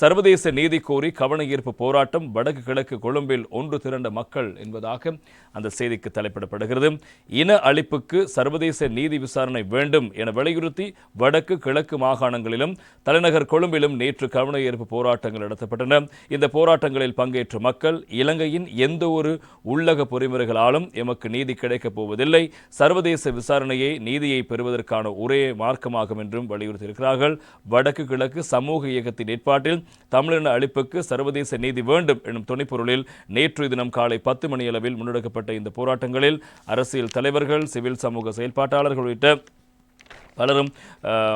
சர்வதேச நீதி கோரி கவன ஈர்ப்பு போராட்டம் வடக்கு கிழக்கு கொழும்பில் ஒன்று திரண்ட மக்கள் என்பதாக அந்த செய்திக்கு தலைப்பிடப்படுகிறது. இன அழிப்புக்கு சர்வதேச நீதி விசாரணை வேண்டும் என வலியுறுத்தி வடக்கு கிழக்கு மாகாணங்களிலும் தலைநகர் கொழும்பிலும் நேற்று கவன ஈர்ப்பு போராட்டங்கள் நடத்தப்பட்டன. இந்த போராட்டங்களில் பங்கேற்ற மக்கள் இலங்கையின் எந்த ஒரு உள்ளக பொறிமுறைகளாலும் எமக்கு நீதி கிடைக்கப் போவதில்லை. சர்வதேச விசாரணையை நீதியை பெறுவதற்கான ஒரே மார்க்கமாகும் என்றும் வலியுறுத்தியிருக்கிறார்கள். வடக்கு கிழக்கு சமூக இயக்கத்தின் ஏற்பாட்டில் தமிழின அழிப்புக்கு சர்வதேச நீதி வேண்டும் எனும் துணைப்பொருளில் நேற்று தினம் காலை பத்து மணியளவில் முன்னெடுக்கப்பட்ட இந்த போராட்டங்களில் அரசியல் தலைவர்கள் சிவில் சமூக செயல்பாட்டாளர்கள் உள்ளிட்ட பலரும்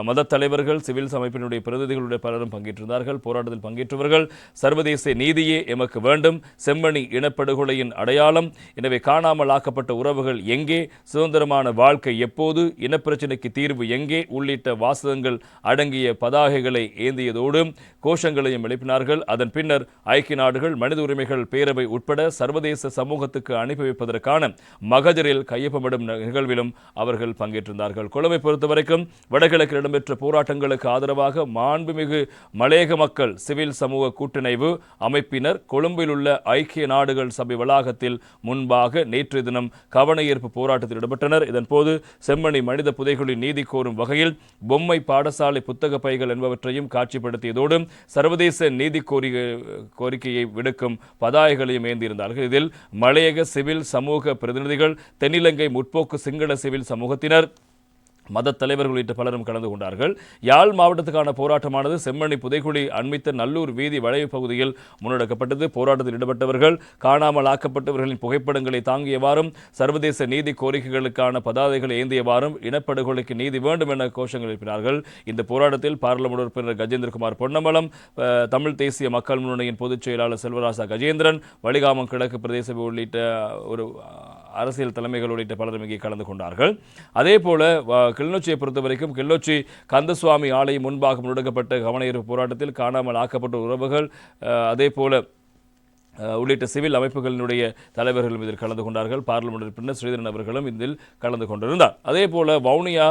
மத தலைவர்கள் சிவில் அமைப்பினுடைய பிரதிநிதிகளுடைய பலரும் பங்கேற்றிருந்தார்கள் போராட்டத்தில் பங்கேற்றவர்கள் சர்வதேச நீதியே எமக்கு வேண்டும் செம்மணி இனப்படுகொலையின் அடையாளம் எனவே காணாமல் ஆக்கப்பட்ட உறவுகள் எங்கே சுதந்திரமான வாழ்க்கை எப்போது இனப்பிரச்சினைக்கு தீர்வு எங்கே உள்ளிட்ட வாசகங்கள் அடங்கிய பதாகைகளை ஏந்தியதோடு கோஷங்களையும் எழுப்பினார்கள். அதன் பின்னர் ஐக்கிய நாடுகள் மனித உரிமைகள் பேரவை உட்பட சர்வதேச சமூகத்துக்கு அனுப்பி வைப்பதற்கான மகஜரில் கையொப்பமிடும் நிகழ்விலும் அவர்கள் பங்கேற்றிருந்தார்கள். கொழும்பை பொறுத்தவரைக்கும் வடகிழக்கில் இடம்பெற்ற போராட்டங்களுக்கு ஆதரவாக மாண்புமிகு மலையக மக்கள் சிவில் சமூக கூட்டமைவு அமைப்பினர் கொழும்பில் உள்ள ஐக்கிய நாடுகள் சபை வளாகத்தில் முன்பாக நேற்று தினம் கவன ஈர்ப்பு போராட்டத்தில் ஈடுபட்டனர். இதன்போது செம்மணி மனித புதைகளின் நீதி கோரும் வகையில் பொம்மை பாடசாலை புத்தக பைகள் என்பவற்றையும் காட்சிப்படுத்தியதோடு சர்வதேச நீதி கோரிக்கை கோரிக்கையை விடுக்கும் பதாகைகளையும் ஏந்தியிருந்தார்கள் இதில் மலையக சிவில் சமூக பிரதிநிதிகள் தென்னிலங்கை முற்போக்கு சிங்கள சிவில் சமூகத்தினர் மத தலைவர்கள் உள்ளிட்ட பலரும் கலந்து கொண்டார்கள். யாழ் மாவட்டத்துக்கான போராட்டமானது செம்மணி புதைக்குழி அண்மித்த நல்லூர் வீதி வளைவு பகுதியில் முன்னெடுக்கப்பட்டது. போராட்டத்தில் ஈடுபட்டவர்கள் காணாமல் ஆக்கப்பட்டவர்களின் புகைப்படங்களை தாங்கியவாறும் சர்வதேச நீதி கோரிக்கைகளுக்கான பதாதைகளை ஏந்தியவாறும் இனப்படுகொலைக்கு நீதி வேண்டும் என கோஷங்கள் எழுப்பினார்கள். இந்த போராட்டத்தில் பாராளுமன்ற உறுப்பினர் கஜேந்திரகுமார் பொன்னமலம் தமிழ் தேசிய மக்கள் முன்னணியின் பொதுச் செயலாளர் செல்வராசா கஜேந்திரன் வலிகாமம் கிழக்கு பிரதேச உள்ளிட்ட ஒரு அரசியல் தலைமைகள் உள்ளிட்ட பலரும் இங்கே கலந்து கொண்டார்கள். அதே போல கிளிநொச்சியை பொறுத்த வரைக்கும் கிளிநொச்சி கந்தசுவாமி ஆலயம் முன்பாக முன்னெடுக்கப்பட்ட கவனஈர்ப்பு போராட்டத்தில் காணாமல் ஆக்கப்பட்ட உறவுகள் அதே போல உள்ளிட்ட சிவில் அமைப்புகளினுடைய தலைவர்களும் இதில் கலந்து கொண்டார்கள். பார்லிமெண்ட் உறுப்பினர் ஸ்ரீதரன் அவர்களும் இதில் கலந்து கொண்டிருந்தார். அதே போல வவுனியா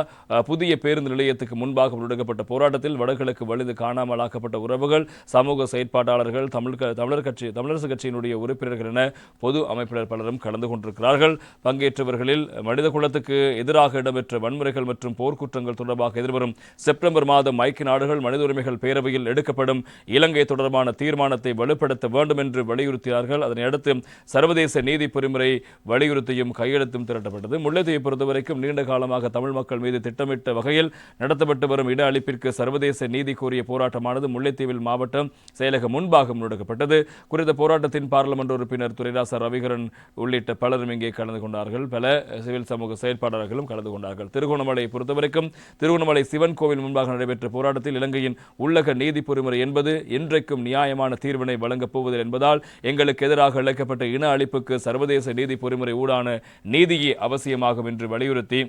புதிய பேருந்து நிலையத்துக்கு முன்பாக முன்னெடுக்கப்பட்ட போராட்டத்தில் வடகிழக்கு வலிந்து காணாமல் ஆக்கப்பட்ட உறவுகள் சமூக செயற்பாட்டாளர்கள் தமிழ் தமிழர் கட்சி தமிழரசு கட்சியினுடைய உறுப்பினர்கள் என பொது அமைப்பினர் பலரும் கலந்து கொண்டிருக்கிறார்கள். பங்கேற்றவர்களில் மனித குலத்துக்கு எதிராக இடம்பெற்ற வன்முறைகள் மற்றும் போர்க்குற்றங்கள் தொடர்பாக எதிர்வரும் செப்டம்பர் மாதம் ஐக்கிய நாடுகள் மனித உரிமைகள் பேரவையில் எடுக்கப்படும் இலங்கை தொடர்பான தீர்மானத்தை வலுப்படுத்த வேண்டும் என்று வலியுறுத்தினார்கள். அதனையடுத்து சர்வதேச நீதி பொறிமுறை வலியுறுத்தியும் கையெழுத்தும் திரட்டப்பட்டது. முல்லைத்தீவை பொறுத்தவரைக்கும் நீண்ட காலமாக தமிழ் மக்கள் மீது திட்டமிட்ட வகையில் நடத்தப்பட்டு வரும் இட அளிப்பிற்கு சர்வதேச நீதி கோரிய போராட்டமானது முல்லைத்தீவில் மாவட்டம் செயலகம் முன்பாக முன்னெடுக்கப்பட்டது. குறித்த போராட்டத்தின் பாராளுமன்ற உறுப்பினர் துரைராசா ரவிகரன் உள்ளிட்ட பலரும் இங்கே கலந்து கொண்டார்கள். பல சிவில் சமூக செயற்பாளர்களும் கலந்து கொண்டார்கள். திருகோணமலையை பொறுத்தவரைக்கும் திருகோணமலை சிவன் கோவில் முன்பாக நடைபெற்ற போராட்டத்தில் இலங்கையின் உள்ளக நீதி பொறிமுறை என்பது இன்றைக்கும் நியாயமான தீர்வினை வழங்கப் போவதில்லை என்பதால் எங்களுக்கு எதிராக இழைக்கப்பட்ட இன அழிப்புக்கு சர்வதேச நீதி பொறிமுறை ஊடான நீதியே அவசியமாகும் என்று வலியுறுத்தி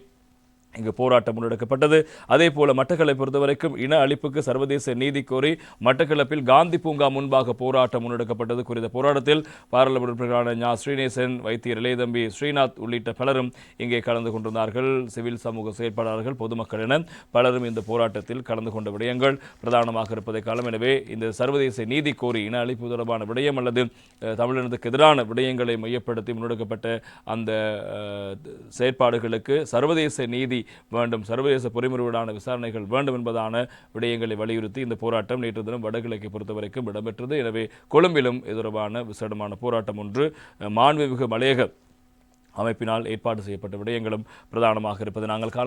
இங்கு போராட்டம் முன்னெடுக்கப்பட்டது. அதே போல மட்டக்களை பொறுத்தவரைக்கும் இன அழிப்புக்கு சர்வதேச நீதி கோரி மட்டக்களப்பில் காந்தி பூங்கா முன்பாக போராட்டம் முன்னெடுக்கப்பட்டது குறித்த போராட்டத்தில் பாராளுமன்ற உறுப்பினரான ஞா. ஸ்ரீநேசன் வைத்தியர் இளையதம்பி ஸ்ரீநாத் உள்ளிட்ட பலரும் இங்கே கலந்து கொண்டிருந்தார்கள். சிவில் சமூக செயற்பாளர்கள் பொதுமக்கள் என பலரும் இந்த போராட்டத்தில் கலந்து கொண்ட விடயங்கள் பிரதானமாக இருப்பதை காலம் எனவே இந்த சர்வதேச நீதி கோரி இன அழிப்பு தொடர்பான விடயம் அல்லது தமிழினத்துக்கு எதிரான விடயங்களை மையப்படுத்தி முன்னெடுக்கப்பட்ட அந்த செயற்பாடுகளுக்கு சர்வதேச நீதி வேண்டும். சர்வதேச பொறிமுறையுடான விசாரணைகள் வேண்டும் என்பதான விடயங்களை வலியுறுத்தி இந்த போராட்டம் நேற்று தினம் வடகிழக்கை பொறுத்தவரைக்கும் இடம்பெற்றது. எனவே கொழும்பிலும் இது தொடர்பான விசேடமான போராட்டம் ஒன்று மாண்புமிகு மலையக அமைப்பினால் ஏற்பாடு செய்யப்பட்ட விடயங்களும் பிரதானமாக இருப்பது நாங்கள் காணலாம்